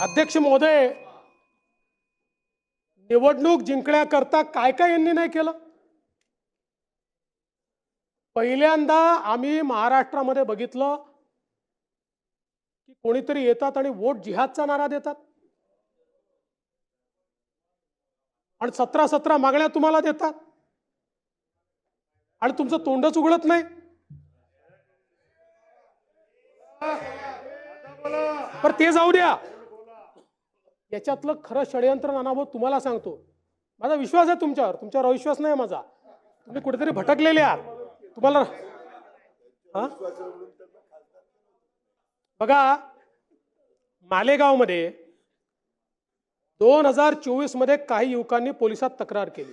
अध्यक्ष महोदय निवडणूक जिंकण्याकरता काय काय यांनी नाही केलं? पहिल्यांदा आम्ही महाराष्ट्रामध्ये बघितलं की कोणीतरी येतात आणि वोट जिहादचा नारा देतात. आणि सतरा सतरा मागण्या तुम्हाला देतात. आणि तुमचं तोंडच उघडत नाही. पर ते जाऊ द्या. याच्यातलं खरं षडयंत्र नानाभाऊ तुम्हाला सांगतो. माझा विश्वास आहे तुमच्यावर. तुमच्यावर अविश्वास नाही माझा. तुम्ही कुठेतरी भटकलेले आहात. तुम्हाला हा? बघा मालेगावमध्ये दोन हजार चोवीसमध्ये काही युवकांनी पोलिसात तक्रार केली.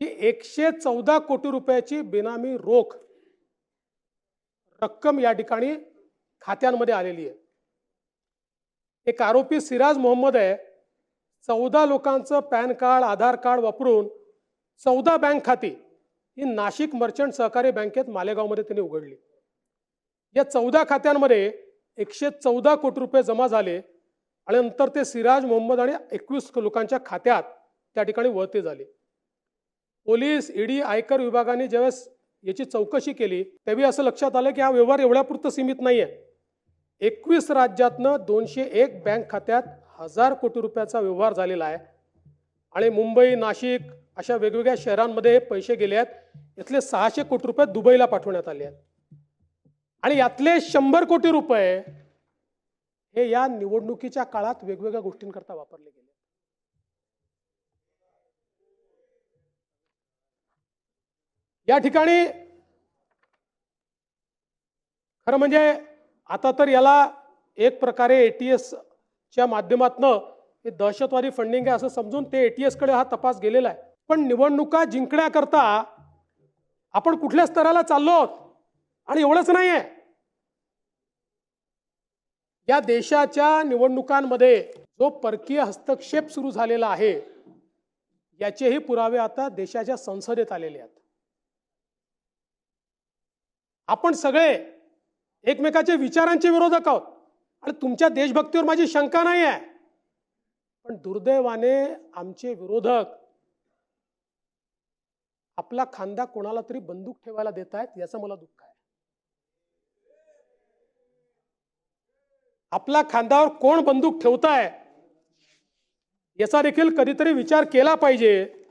की एकशे चौदा कोटी रुपयाची बेनामी रोख रक्कम या ठिकाणी खात्यांमध्ये आलेली आहे. एक आरोपी सिराज मोहम्मद आहे. चौदा लोकांचं पॅन कार्ड आधार कार्ड वापरून चौदा बँक खाती ही नाशिक मर्चंट सहकारी बँकेत मालेगावमध्ये त्यांनी उघडली. या चौदा खात्यांमध्ये एकशे चौदा कोटी रुपये जमा झाले आणि नंतर ते सिराज मोहम्मद आणि एकवीस लोकांच्या खात्यात त्या ठिकाणी वळते झाले. पोलीस ईडी आयकर विभागाने ज्यावेळेस याची चौकशी केली त्यावेळी असं लक्षात आलं की हा व्यवहार एवढ्यापुरतं सीमित नाही आहे एकवीस राज्यातनं दोनशे एक बँक खात्यात हजार कोटी रुपयाचा व्यवहार झालेला आहे. आणि मुंबई नाशिक अशा वेगवेगळ्या शहरांमध्ये पैसे गेले आहेत. यातले सहाशे कोटी रुपये दुबईला पाठवण्यात आले आहेत. आणि यातले शंभर कोटी रुपये हे या निवडणुकीच्या काळात वेगवेगळ्या गोष्टींकरता वापरले गेले या ठिकाणी खरं म्हणजे आता तर याला एक प्रकारे एटीएस च्या माध्यमातनं हे दहशतवादी फंडिंग आहे असं समजून ते एटीएसकडे हा तपास गेलेला आहे. पण निवडणुका जिंकण्याकरता आपण कुठल्या स्तराला चाललो आहोत? आणि एवढंच नाही आहे. या देशाच्या निवडणुकांमध्ये जो परकीय हस्तक्षेप सुरू झालेला आहे याचेही पुरावे आता देशाच्या संसदेत आलेले आहेत. आपण सगळे एकमेकाच्या विचारांचे विरोधक आहोत. आणि तुमच्या देशभक्तीवर माझी शंका नाही आहे. पण दुर्दैवाने आमचे विरोधक आपला खांदा कोणाला तरी बंदूक ठेवायला देत आहेत याचं मला दुःख आहे. आपला खांद्यावर कोण बंदूक ठेवताय याचा देखील कधीतरी विचार केला पाहिजे.